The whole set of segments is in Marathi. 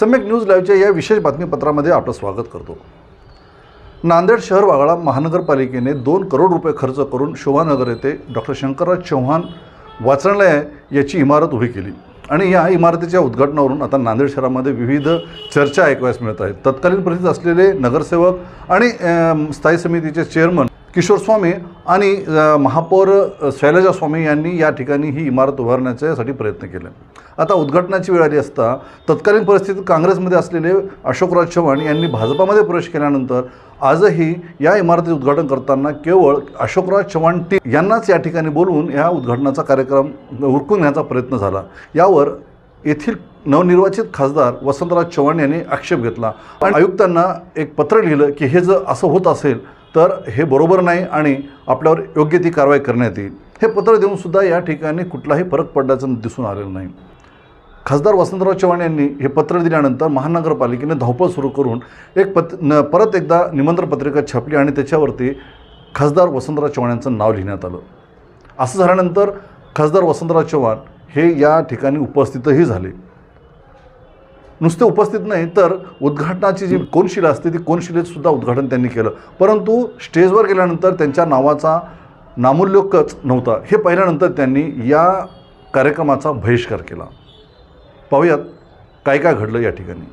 सम्यक न्यूज लाईव्हच्या या विशेष बातमीपत्रामध्ये आपलं स्वागत करतो. नांदेड शहर वागळा महानगरपालिकेने दोन करोड रुपये खर्च करून शोभानगर येथे डॉक्टर शंकरराज चव्हाण वाचनालय याची इमारत उभी केली. आणि या इमारतीच्या उद्घाटनावरून आता नांदेड शहरामध्ये विविध चर्चा ऐकवायस मिळत आहेत. तत्कालीन प्रसिद्ध असलेले नगरसेवक आणि स्थायी समितीचे चेअरमन किशोर स्वामी आणि महापौर शैलजा स्वामी यांनी या ठिकाणी ही इमारत उभारण्याच्यासाठी प्रयत्न केले. आता उद्घाटनाची वेळ आली असता तत्कालीन परिस्थितीत काँग्रेसमध्ये असलेले अशोकराज चव्हाण यांनी भाजपामध्ये प्रवेश केल्यानंतर आजही या इमारतीचे उद्घाटन करताना केवळ अशोकराज चव्हाण टी यांनाच या ठिकाणी बोलवून या उद्घाटनाचा कार्यक्रम उरकून घेण्याचा प्रयत्न झाला. यावर येथील नवनिर्वाचित खासदार वसंतराज चव्हाण यांनी आक्षेप घेतला. आणि आयुक्तांना एक पत्र लिहिलं की हे जर असं होत असेल तर हे बरोबर नाही आणि आपल्यावर योग्य ती कारवाई करण्यात येईल. हे पत्र देऊन सुद्धा या ठिकाणी कुठलाही फरक पडल्याचं दिसून आलेलं नाही. खासदार वसंतराव चव्हाण यांनी हे पत्र दिल्यानंतर महानगरपालिकेने धावपळ सुरू करून एक पत न परत एकदा निमंत्रण पत्रिका छापली आणि त्याच्यावरती खासदार वसंतराव चव्हाण यांचं नाव लिहिण्यात आलं. असं झाल्यानंतर खासदार वसंतराव चव्हाण हे या ठिकाणी उपस्थितही झाले. नुसते उपस्थित नाही तर उद्घाटनाची जी कोनशिला असते ती कोनशिलेत सुद्धा उद्घाटन त्यांनी केलं. परंतु स्टेजवर गेल्यानंतर त्यांच्या नावाचा नामोल्लेखच नव्हता. हे पाहिल्यानंतर त्यांनी या कार्यक्रमाचा बहिष्कार केला. पाहूयात काय काय घडलं या ठिकाणी.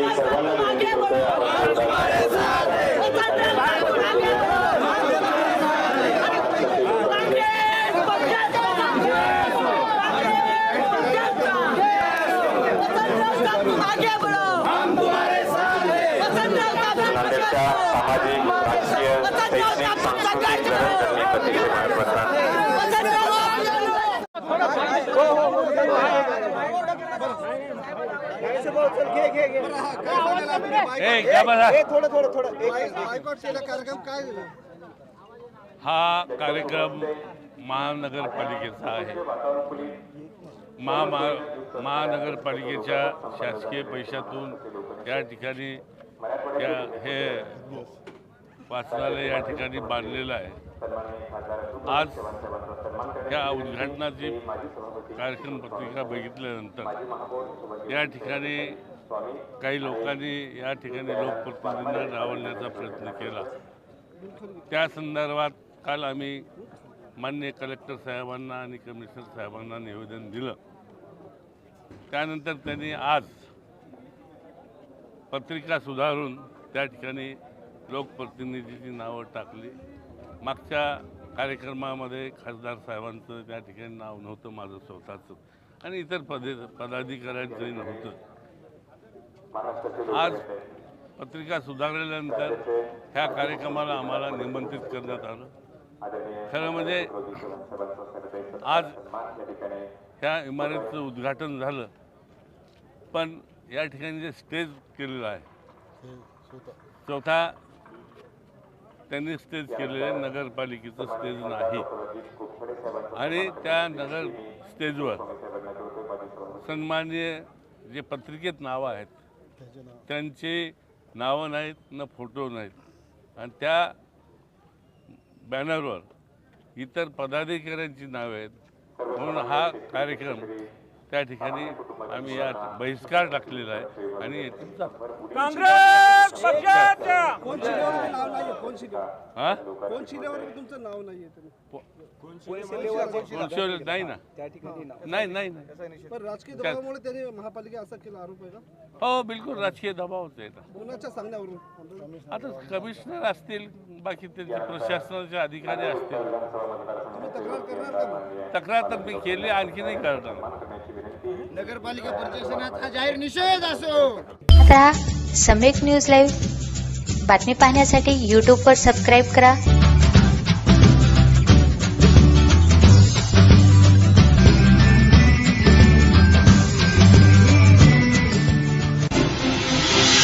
मी सर्वांना विनंती करतोय नांदेडच्या सामाजिक राजकीय शैक्षणिक सांस्कृतिक घडणकर्मी प्रतिष्ठेबाहेर पडतात हा कार्यक्रम महानगरपालिकेचा आहे. महा महानगरपालिकेच्या शासकीय पैशातून या ठिकाणी हे वाचनालय या ठिकाणी बांधलेलं आहे. आज या उद्घाटनाची कार्यक्रम पत्रिका बघितल्यानंतर या ठिकाणी काही लोकांनी या ठिकाणी लोकप्रतिनिधींना डावलण्याचा प्रयत्न केला. त्या संदर्भात काल आम्ही मान्य कलेक्टर साहेबांना आणि कमिशनर साहेबांना निवेदन दिलं. त्यानंतर त्यांनी आज पत्रिका सुधारून त्या ठिकाणी लोकप्रतिनिधीची नावं टाकली. मागच्या कार्यक्रमामध्ये खासदार साहेबांचं त्या ठिकाणी नाव नव्हतं माझं स्वतःचं. आणि इतर पदे पदाधिकाऱ्यांचंही नव्हतं. आज पत्रिका सुधारल्यानंतर ह्या कार्यक्रमाला आम्हाला निमंत्रित करण्यात आलं. खरं म्हणजे आज ह्या इमारतीचं उद्घाटन झालं. पण या ठिकाणी जे स्टेज केलेलं आहे चौथा त्यांनी स्टेज केलेलं आहे. नगरपालिकेचं स्टेज नाही. आणि त्या नगर स्टेजवर सन्माननीय जे पत्रिकेत नावं आहेत त्यांची नावं नाहीत न फोटो नाहीत. आणि त्या बॅनरवर इतर पदाधिकाऱ्यांची नावे आहेत. म्हणून हा कार्यक्रम त्या ठिकाणी आम्ही या बहिष्कार टाकलेला आहे. आणि कांग्रेस पक्षाच्या हा? कोण शिलेवर तुमचं नाव नाहीये तरी? कोणशिवाय नाही ना. नाही नाही नाही. पण राजकीय दबावामुळे त्यांनी महापालिका असा केला आरोप आहे का? हो बिलकुल राजकीय दबावच आहे ना. कोणाच्या सांगण्यावरून? आता कमिशनर असतील बाकी त्यांचे प्रशासनाचे अधिकारी असतील. तक्रार करणार का मग? तक्रार तर मी केली आणखी नाही करणार. नगरपालिका प्रशासनाचा जाहीर निषेध असो. आता सम्यक न्यूज लाईव्ह बातमी पाहण्यासाठी यूट्यूबवर सबस्क्राईब करा.